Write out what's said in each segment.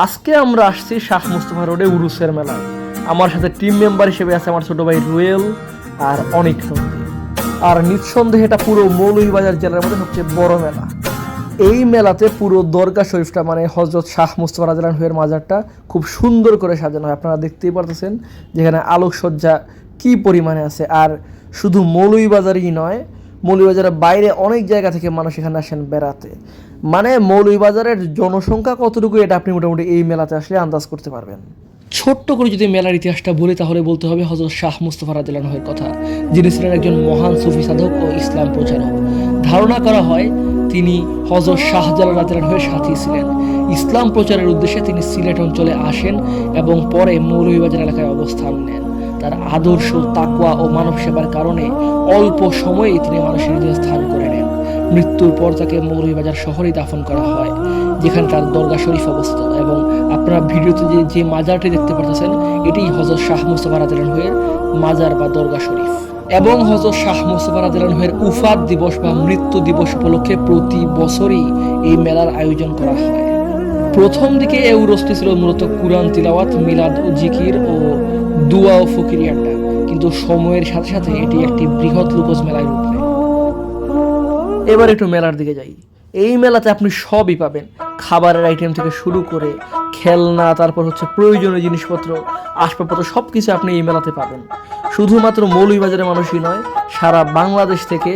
আজকে আমরা আসছি শাহ মুস্তফা রোডে উরুসের মেলায়। আমার সাথে টিম মেম্বার হিসেবে আছে আমার ছোট ভাই রুয়েল আর অনেক নন্দী আর নিঃসন্দেহে এটা পুরো মৌলভীবাজার জেলার মধ্যে সবচেয়ে বড় মেলা। এই মেলাতে পুরো দরগা শরীফটা মানে হজরত শাহ মুস্তফা রাজালান হইয়ের মাজারটা খুব সুন্দর করে সাজানো হয়। আপনারা দেখতেই পারতেছেন যেখানে আলোকসজ্জা কি পরিমাণে আছে। আর শুধু মৌলভীবাজারই নয়, মৌলভীবাজারের বাইরে অনেক জায়গা থেকে মানুষ এখানে আসেন বেড়াতে। মানে মৌলভীবাজারের জনসংখ্যা কতটুকু এটা আপনি মোটামুটি এই মেলাতে আসলে আন্দাজ করতে পারবেন? ছোট্ট করে যদি মেলার ইতিহাসটা বলি, তাহলে বলতে হবে হজরত শাহ মুস্তফা রাদিল্লাহের কথা, যিনি ছিলেন একজন মহান সুফি সাধক ও ইসলাম প্রচারক। ধারণা করা হয়, তিনি হজরত শাহজালাল রাদিল্লাহের সাথী ছিলেন। ইসলাম প্রচারের উদ্দেশ্যে তিনি সিলেট অঞ্চলে আসেন এবং পরে মৌলভীবাজার এলাকায় অবস্থান নেন। তার আদর্শ, তাকওয়া ও মানব সেবার কারণে অল্প সময়ে তিনি মানুষের স্থান করে নেন। মৃত্যুর পর তাকে মৌলভীবাজার শহরেই দাফন করা হয়, যেখানে তার দরগা শরীফ অবস্থিত। এবং আপনারা ভিডিওতে যে যে মাজারটি দেখতে পাচ্ছেন এটি হজরত শাহ মুস্তফা রাদিয়াল্লাহুয়ের মাজার বা দরগা শরীফ। এবং হজরত শাহ মুস্তফা রাদিয়াল্লাহুয়ের উফাত দিবস বা মৃত্যু দিবস উপলক্ষে প্রতি বছরই এই মেলার আয়োজন করা হয়। প্রথম দিকে এ উরসটি ছিল মূলত কুরআন তিলাওয়াত, মিলাদ ও জিকির ও দুয়া ও ফকিরি আড্ডা কিন্তু সময়ের সাথে সাথে এটি একটি বৃহৎ লুকোজ মেলায় রূপ নেয়। এবার একটু মেলার দিকে যাই। এই মেলাতে আপনি সবই পাবেন। খাবারের আইটেম থেকে শুরু করে খেলনা, তারপর হচ্ছে প্রয়োজনীয় জিনিসপত্র, আসবাবপত্র সব কিছু আপনি এই মেলাতে পাবেন। শুধুমাত্র মৌলভীবাজারের মানুষই নয়, সারা বাংলাদেশ থেকে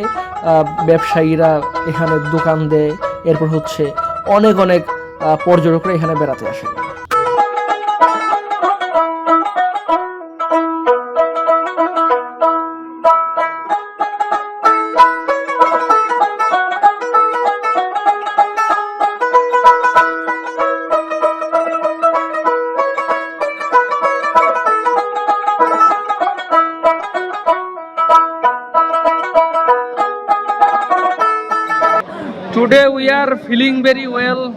ব্যবসায়ীরা এখানে দোকান দেয়। এরপর হচ্ছে অনেক অনেক পর্যটকরা এখানে বেড়াতে আসে। we are feeling very well,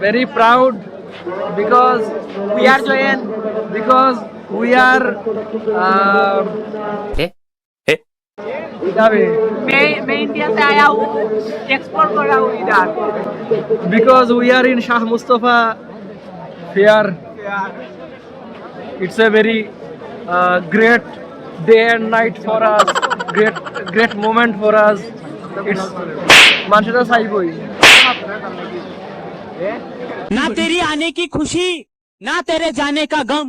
very proud because we are joined because we are uh, যাবে मैं मैं इंडिया से आया हूँ एक्सपोर्ट कर रहा हूँ इधर because we are in Shah Mustafa fair. It's a very uh, great day and night for us. Great great moment for us. It's মানুষেরা চাইবই ना तेरी आने की खुशी ना तेरे जाने का गम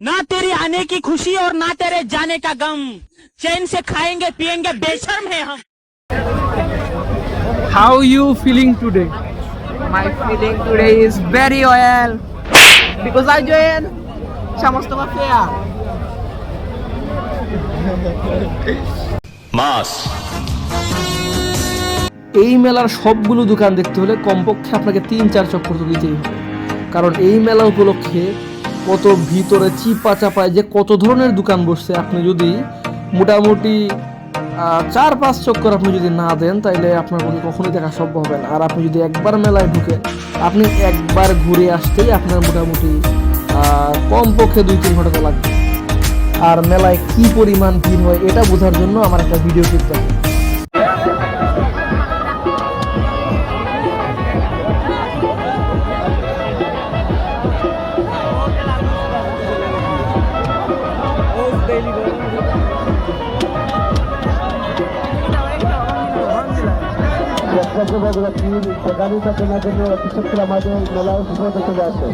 ना तेरी आने की खुशी और ना तेरे जाने का गम चैन से खाएंगे पिएंगे बेशर्म है हम How you feeling today? My feeling today is very well because I joined Shamustafa Fair. মাস এই মেলার সবগুলো দোকান দেখতে হলে কমপক্ষে আপনাকে তিন, চার চক্কর তো দিতেই হবে। কারণ এই মেলা উপলক্ষে কত ভিতরে চিপা চাপায় যে কত ধরনের দোকান বসছে, আপনি যদি মোটামুটি চার, পাঁচ চক্কর আপনি যদি না দেন, তাইলে আপনার পক্ষে কখনোই দেখা সম্ভব হবে না। আর আপনি যদি একবার মেলায় ঢুকেন, আপনি একবার ঘুরে আসতেই আপনার মোটামুটি কমপক্ষে দুই, তিন ঘণ্টা লাগবে। আর মেলায় কি পরিমাণ ভিড় হয়, এটা বোঝার জন্য আমার একটা ভিডিও ক্লিপ দেখেন গাড়িটা কেনার জন্য বিশেষ করে আমাদের মেলায় সুবিধা চলে আসে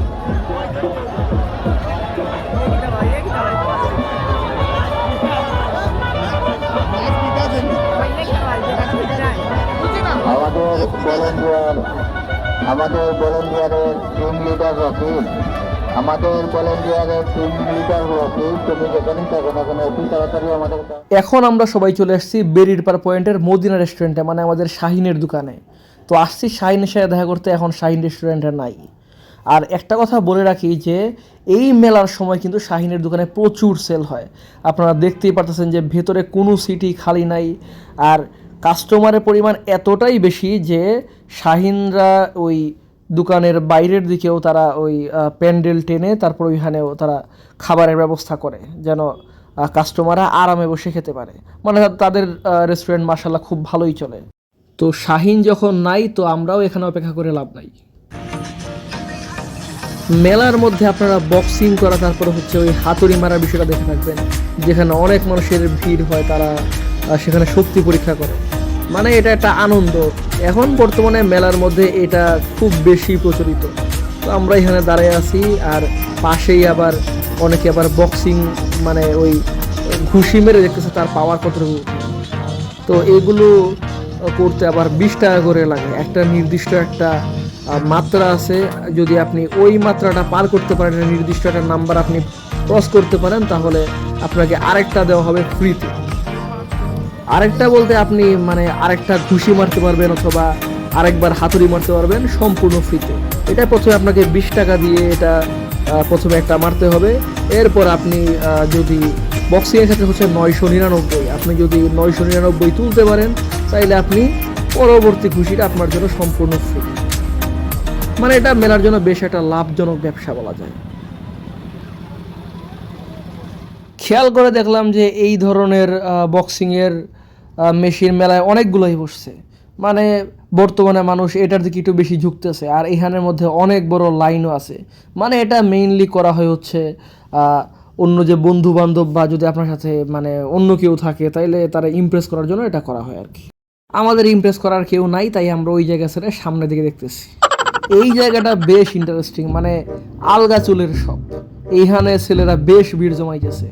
আমাদের ভলেন্টিয়ার আমাদের ভলেন্টিয়ারের টিম লিডার রকিব। আমাদের তাড়াতাড়ি আমাদের এখন আমরা সবাই চলে আসছি বেরির পার পয়েন্টের মদিনা রেস্টুরেন্টে মানে আমাদের শাহিনের দোকানে। তো আসছি শাহিনের সাথে দেখা করতে, এখন শাহিন রেস্টুরেন্টে নাই। আর একটা কথা বলে রাখি যে, এই মেলার সময় কিন্তু শাহিনের দোকানে প্রচুর সেল হয়। আপনারা দেখতেই পারতেছেন যে ভেতরে কোনো সিটি খালি নাই। আর কাস্টমারের পরিমাণ এতটাই বেশি যে, শাহিনরা ওই দোকানের বাইরের দিকেও তারা ওই প্যান্ডেল টেনে তারপর ওইখানেও তারা খাবারের ব্যবস্থা করে, যেন কাস্টমাররা আরামে বসে খেতে পারে। মানে তাদের রেস্টুরেন্ট মাসাল্লাহ খুব ভালোই চলে। তো শাহিন যখন নাই, তো আমরাও এখানে অপেক্ষা করে লাভ নাই। মেলার মধ্যে আপনারা বক্সিং করা, তারপরে হচ্ছে ওই হাতুড়ি মারা বিষয়টা দেখে থাকবেন, যেখানে অনেক মানুষের ভিড় হয়, তারা সেখানে শক্তি পরীক্ষা করে। মানে এটা একটা আনন্দ। এখন বর্তমানে মেলার মধ্যে এটা খুব বেশি প্রচলিত। তো আমরা এখানে দাঁড়িয়ে আছি আর পাশেই আবার অনেকে আবার বক্সিং মানে ওই ঘুষি মেরে দেখতেছে তার পাওয়ার কতটুকু। তো এগুলো করতে আবার বিশ টাকা করে লাগে। একটা নির্দিষ্ট একটা মাত্রা আছে। যদি আপনি ওই মাত্রাটা পার করতে পারেন, নির্দিষ্ট একটা নাম্বার আপনি ক্রস করতে পারেন, তাহলে আপনাকে আরেকটা দেওয়া হবে ফ্রিতে আরেকটা বলতে আপনি মানে আরেকটা ঘুষি মারতে পারবেন অথবা আরেকবার হাতুড়ি মারতে পারবেন সম্পূর্ণ ফ্রিতে। এটা প্রথমে আপনাকে বিশ টাকা দিয়ে এটা প্রথমে একটা মারতে হবে। এরপর আপনি যদি বক্সিংয়ের ক্ষেত্রে হচ্ছে নয়শো নিরানব্বই, আপনি যদি নয়শো নিরানব্বই তুলতে পারেন, তাইলে আপনি পরবর্তী খুশিটা আপনার জন্য সম্পূর্ণ ফ্রি। মানে এটা মেলার জন্য বেশ একটা লাভজনক ব্যবসা বলা যায়। খেয়াল করে দেখলাম যে এই ধরনের বক্সিংয়ের মেশিন মেলায় অনেকগুলোই বসছে। মানে বর্তমানে মানুষ এটার দিকে একটু বেশি ঝুঁকতেছে, আর এখানের মধ্যে অনেক বড় লাইনও আছে। মানে এটা মেইনলি করা হয় হচ্ছে অন্য যে বন্ধু বান্ধব বা যদি আপনার সাথে মানে অন্য কেউ থাকে, তাইলে তারা ইমপ্রেস করার জন্য এটা করা হয় আর কি আমাদের ইমপ্রেস করার কেউ নাই, তাই আমরা ওই জায়গা ছেড়ে সামনের দিকে দেখতেছি। এই জায়গাটা বেশ ইন্টারেস্টিং মানে আলগা চুলের সব এইখানে ছেলেরা বেশ ভিড় জমাইতেছে।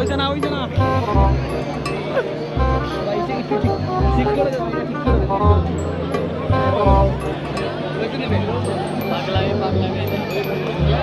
হয়েছে না হয়েছে না অমনান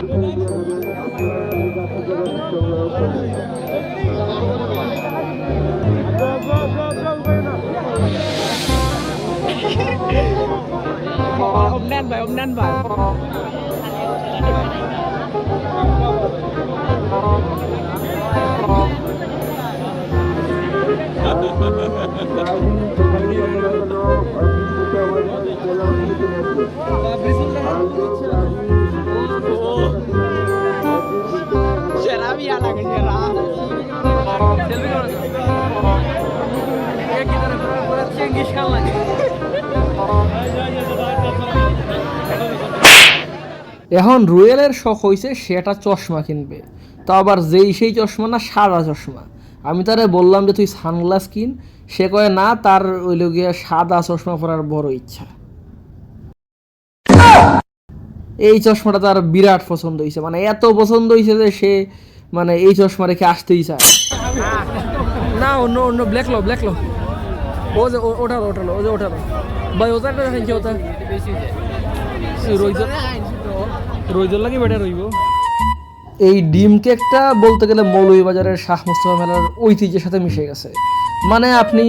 এখন রুয়েলের শখ হয়েছে সেটা চশমা কিনবে। তো আবার যেই সেই চশমা না সাদা চশমা। আমি তারে বললাম যে, তুই সানগ্লাস কিন। সে কয়, না, তার ওই গিয়ে সাদা চশমা পরার বড় ইচ্ছা। এই চশমাটা তার বিরাট পছন্দ হয়েছে মানে এত পছন্দ হয়েছে যে সে মানে এই চশমা রেখে আসতেই চায়। না, অন্য অন্য ব্ল্যাক লো ব্ল্যাক লো ও যে, ও- ওটার ওটার ও যে ওটার ভাই ওটা ওটা রইজর রইজর লাগে বেটা রইব। এই ডিম কেকটা বলতে গেলে মৌলভীবাজারের শাহ মুস্তফা মেলার ঐতিহ্যের সাথে মিশে গেছে। মানে আপনি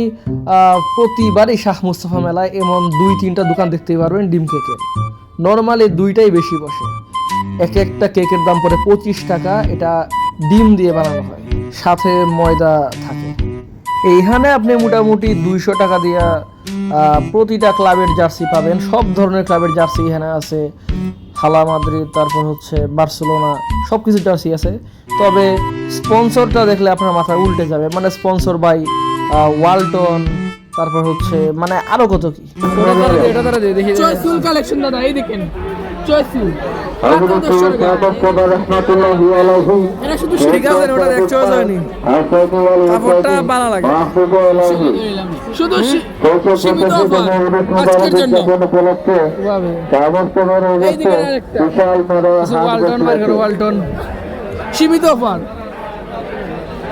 প্রতিবারই শাহ মুস্তফা মেলায় এমন দুই, তিনটা দোকান দেখতেই পারবেন ডিম কেকের নর্মালি দুইটাই বেশি বসে। এক একটা কেকের দাম পড়ে পঁচিশ টাকা, এটা ডিম দিয়ে বানানো হয়। সাথে ময়দা থাকে। এইখানে আপনি মোটামুটি দুইশো টাকা দিয়ে প্রতিটা ক্লাবের জার্সি পাবেন। সব ধরনের ক্লাবের জার্সি এখানে আছে। হালা মাদ্রিদ তারপর হচ্ছে বার্সেলোনা সব কিছু জার্সি আছে। তবে স্পন্সরটা দেখলে আপনার মাথা উল্টে যাবে। মানে স্পন্সর বাই ওয়ালটন তারপর হচ্ছে মানে আরও কত কি? এটা তারা দেখি চয়েসফুল কালেকশন দাদা এই দেখেন। সীমিত অফার।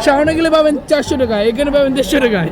শাহনে গেলে পাবেন চারশো টাকায় এখানে পাবেন দেড়শো টাকায়।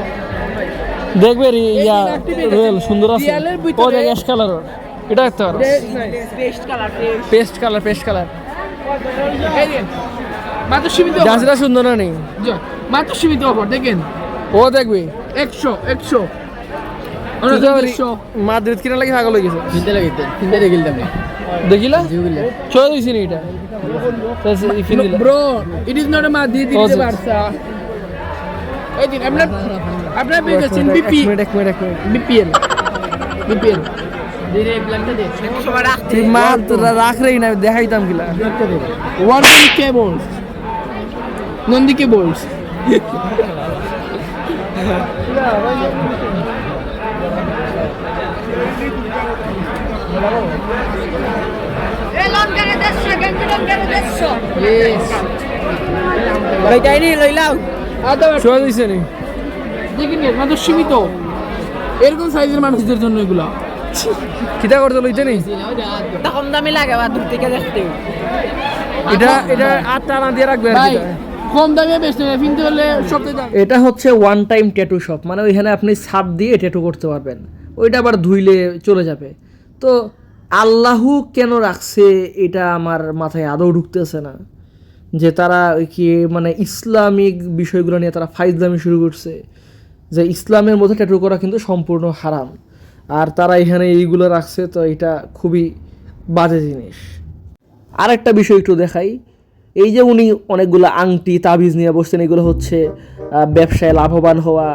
দেখবে ইয়া রয়েল সুন্দর আছে। ও দেখ। অ্যাশ কালার এটা দেখতে পারো. পেস্ট কালার পেস্ট কালার এই যে, মাত্র সীমিত। গাছটা সুন্দর না নেই মাত্র সীমিত অফার দেখেন। ও দেখবি। একশো একশো। মাদ্রিদ কিনা লাগে পাগল হয়ে গেছে। কিনতে লাগিতে কিনতে গেলাম দেখিলা? চলে দিছি নি এটা। Bro it is not a Madrid it is Barca এই দিন আপনার আপনার পেয়ে এক বিপি বিপিএল। বিপিএল। দিরে প্ল্যানটা দে সবাই রাখতে তুই মা তোরা রাখ রে না দেখাইতাম কিলা। Working cables. চলে দিছে নি? দেখেন মাত্র সীমিত। এরকম সাইজের মানুষদের জন্য এগুলা। কিতা করতে লইতে নি? তা কম দামি লাগে বা দূর থেকে দেখতে। এটা এটা আর টানা দিয়ে রাখবে ভাই কম দামে বেচতে কিনতে হলে সবচেয়ে এটা হচ্ছে ওয়ান টাইম ট্যাটু শপ মানে ওইখানে আপনি ছাপ দিয়ে ট্যাটু করতে পারবেন। ওইটা আবার ধুইলে চলে যাবে। তো আল্লাহু কেন রাখছে এটা আমার মাথায় আদৌ ঢুকতেছে না। যে তারা কি মানে ইসলামিক বিষয়গুলো নিয়ে তারা ফাইজলামি শুরু করছে, যে ইসলামের মধ্যে ট্যাটু করা কিন্তু সম্পূর্ণ হারাম। আর তারা এখানে এইগুলো রাখছে, তো এটা খুবই বাজে জিনিস। আরেকটা বিষয় একটু দেখাই, এই যে উনি অনেকগুলো আংটি, তাবিজ নিয়ে বসছেন, এগুলো হচ্ছে ব্যবসায় লাভবান হওয়া,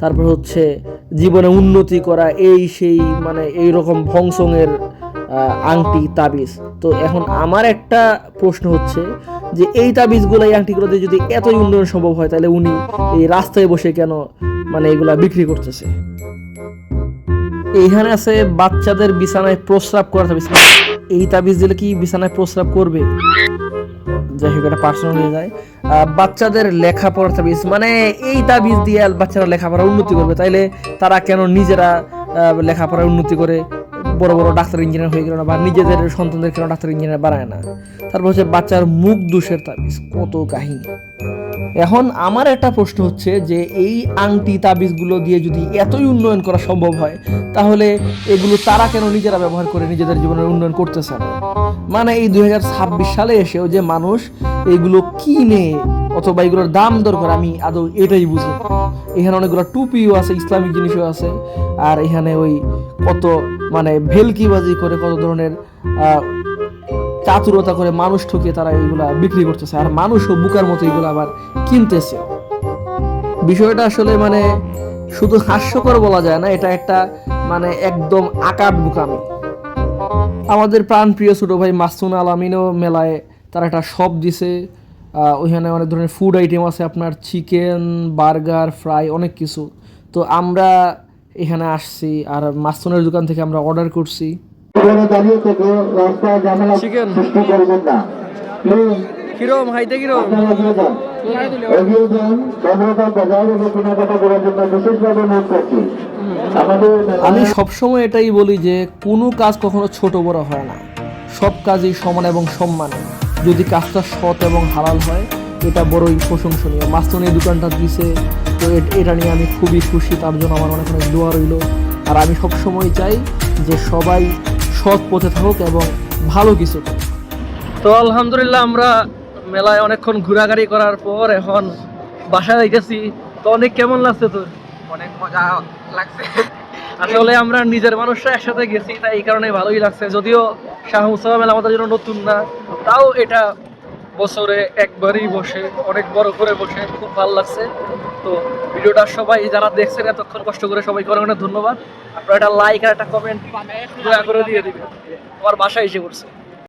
তারপর হচ্ছে জীবনে উন্নতি করা, এই সেই মানে এই রকম ভংসংয়ের আংটি, তাবিজ। তো এখন আমার একটা প্রশ্ন হচ্ছে যে এই তাবিজগুলো, এই আংটিগুলো দিয়ে যদি এতই উন্নয়ন সম্ভব হয়, তাহলে উনি এই রাস্তায় বসে কেন মানে এগুলা বিক্রি করতেছে? এইখানে আছে বাচ্চাদের বিছানায় প্রস্রাব করা তাবিজ। এই তাবিজ দিলে কি বিছানায় প্রস্রাব করবে? যাই হোক, এটা পার্সোনাল হয়ে যায়। বাচ্চাদের লেখাপড়ার তাবিজ মানে এই তাবিজ দিয়ে বাচ্চারা লেখাপড়া উন্নতি করবে, তাইলে তারা কেন নিজেরা লেখাপড়ার উন্নতি করে? বড় বড় ডাক্তার ইঞ্জিনিয়ার হয়ে গেল না বা নিজেদের সন্তানদের কেন ডাক্তার ইঞ্জিনিয়ার বানায় না। তারপর হচ্ছে বাচ্চার মুখ দোষের তাবিজ, কত কাহিনী। এখন আমার একটা প্রশ্ন হচ্ছে যে এই আংটি তাবিজগুলো দিয়ে যদি এতই উন্নয়ন করা সম্ভব হয়, তাহলে এগুলো তারা কেন নিজেরা ব্যবহার করে নিজেদের জীবনের উন্নয়ন করতেছে না? মানে এই দুই হাজার ছাব্বিশ সালে এসেও যে মানুষ এগুলো কিনে অথবা এগুলোর দাম দর করে আমি আদৌ এটাই বুঝি এখানে অনেকগুলো টুপিও আছে, ইসলামিক জিনিসও আছে, আর এখানে ওই কত মানে ভেলকিবাজি করে কত ধরনের চাতুরতা করে মানুষ ঠকিয়ে তারা এগুলা বিক্রি করতেছে। আর মানুষও বুকার মতো এগুলো আবার কিনতেছে। বিষয়টা আসলে মানে শুধু হাস্যকর বলা যায় না, এটা একটা মানে একদম আকাট বুকামি। আমাদের প্রাণপ্রিয় ছোট ভাই মাসুন আলামিনও মেলায় তারা একটা শপ দিছে। ওইখানে অনেক ধরনের ফুড আইটেম আছে আপনার চিকেন বার্গার ফ্রাই অনেক কিছু। তো আমরা এখানে আসছি আর মাসুনের দোকান থেকে আমরা অর্ডার করছি। কিরম? হাইতে কিরম? আমি সবসময় এটাই বলি যে কোনো কাজ কখনো ছোট বড় হয় না। সব কাজই সমান এবং সম্মান যদি কাজটা সৎ এবং হালাল হয় এটা বড়ই প্রশংসনীয়। মাস্তুন এই দোকানটা দিছে তো এটা নিয়ে আমি খুবই খুশি তার জন্য আমার অনেক অনেক দোয়া রইল। আর আমি সবসময় চাই যে সবাই সৎ পথে থাকুক এবং ভালো কিছু করুক। তো আলহামদুলিল্লাহ আমরা মেলায় অনেকক্ষণ ঘোরাঘুরি করার পর এখন বাসায় যাইতেছি। তো অনেক কেমন লাগছে তোর? অনেক মজা লাগছে। আসলে আমরা নিজের মানুষরা একসাথে গেছি, তাই এই কারণে ভালোই লাগছে। যদিও শাহ মুস্তফা মেলা আমাদের জন্য নতুন না, তাও এটা বছরে একবারই বসে, অনেক বড় করে বসে, খুব ভালো লাগছে। তো ভিডিওটা সবাই যারা দেখছেন এতক্ষণ কষ্ট করে সবাই করে অনেক ধন্যবাদ। আপনারা একটা লাইক আর একটা কমেন্ট দয়া করে দিয়ে দিবেন। আমার বাসায় এসে করছে